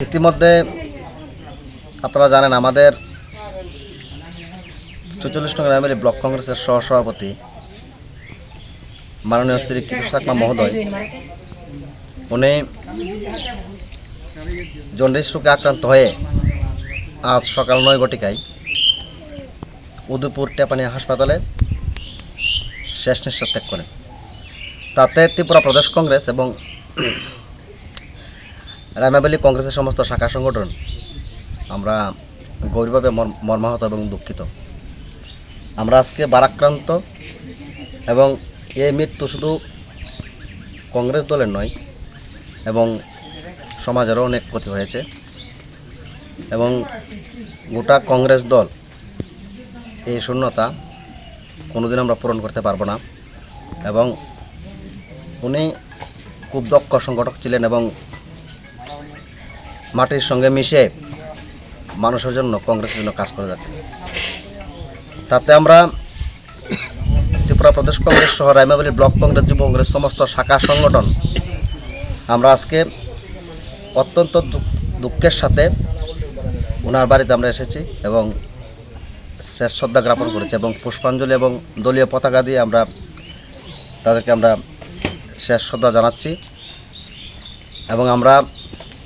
ইতিমধ্যে আপনারা জানেন আমাদের চৌচল্লিশ নগর এমএলএ ব্লক কংগ্রেসের সহসভাপতি মাননীয় শ্রী কিশোর মহোদয়। উনি জন্ডিস রোগে আক্রান্ত হয়ে আজ সকাল নয় ঘটিকায় উদয়পুর টেপানিয়া হাসপাতালে শেষ নিঃশ্বাস ত্যাগ করেন। তাতে ত্রিপুরা প্রদেশ কংগ্রেস এবং রামাবেলি কংগ্রেসের সমস্ত শাখা সংগঠন আমরা গভীরভাবে মর্মাহত এবং দুঃখিত। আমরা আজকে বারাক্রান্ত এবং এ মৃত্যু শুধু কংগ্রেস দলের নয়, এবং সমাজেরও অনেক ক্ষতি হয়েছে। এবং গোটা কংগ্রেস দল এই শূন্যতা কোনোদিন আমরা পূরণ করতে পারব না। এবং উনি খুব দক্ষ সংগঠক ছিলেন এবং মাটির সঙ্গে মিশে মানুষের জন্য কংগ্রেসের জন্য কাজ করে যাচ্ছে তাতে আমরা ত্রিপুরা প্রদেশ কংগ্রেস সহ রাইমাবলী ব্লক কংগ্রেস, যুব কংগ্রেস সমস্ত শাখা সংগঠন আমরা আজকে অত্যন্ত দুঃখের সাথে ওনার বাড়িতে আমরা এসেছি এবং শেষ শ্রদ্ধা জ্ঞাপন করেছি এবং পুষ্পাঞ্জলি এবং দলীয় পতাকা দিয়ে আমরা তাদেরকে আমরা শেষ শ্রদ্ধা জানাচ্ছি এবং আমরা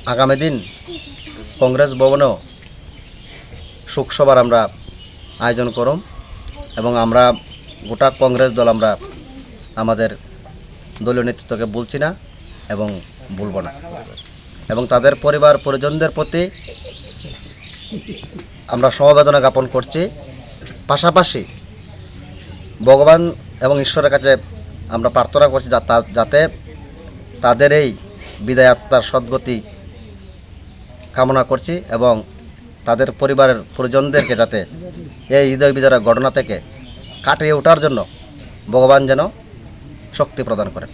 আগামী দিন কংগ্রেস ভবনেও শোকসভার আমরা আয়োজন করম এবং আমরা গোটা কংগ্রেস দল আমরা আমাদের দলীয় নেতৃত্বকে বলছি না এবং বলব না। এবং তাদের পরিবার পরিজনদের প্রতি আমরা সমবেদনা জ্ঞাপন করছি। পাশাপাশি ভগবান এবং ঈশ্বরের কাছে আমরা প্রার্থনা করছি যাতে তাদের এই বিদায় আত্মার সদ্গতি কামনা করছি এবং তাদের পরিবারের পরিজনদেরকে যাতে এই হৃদয় বিদারের ঘটনা থেকে কাটিয়ে ওঠার জন্য ভগবান যেন শক্তি প্রদান করেন।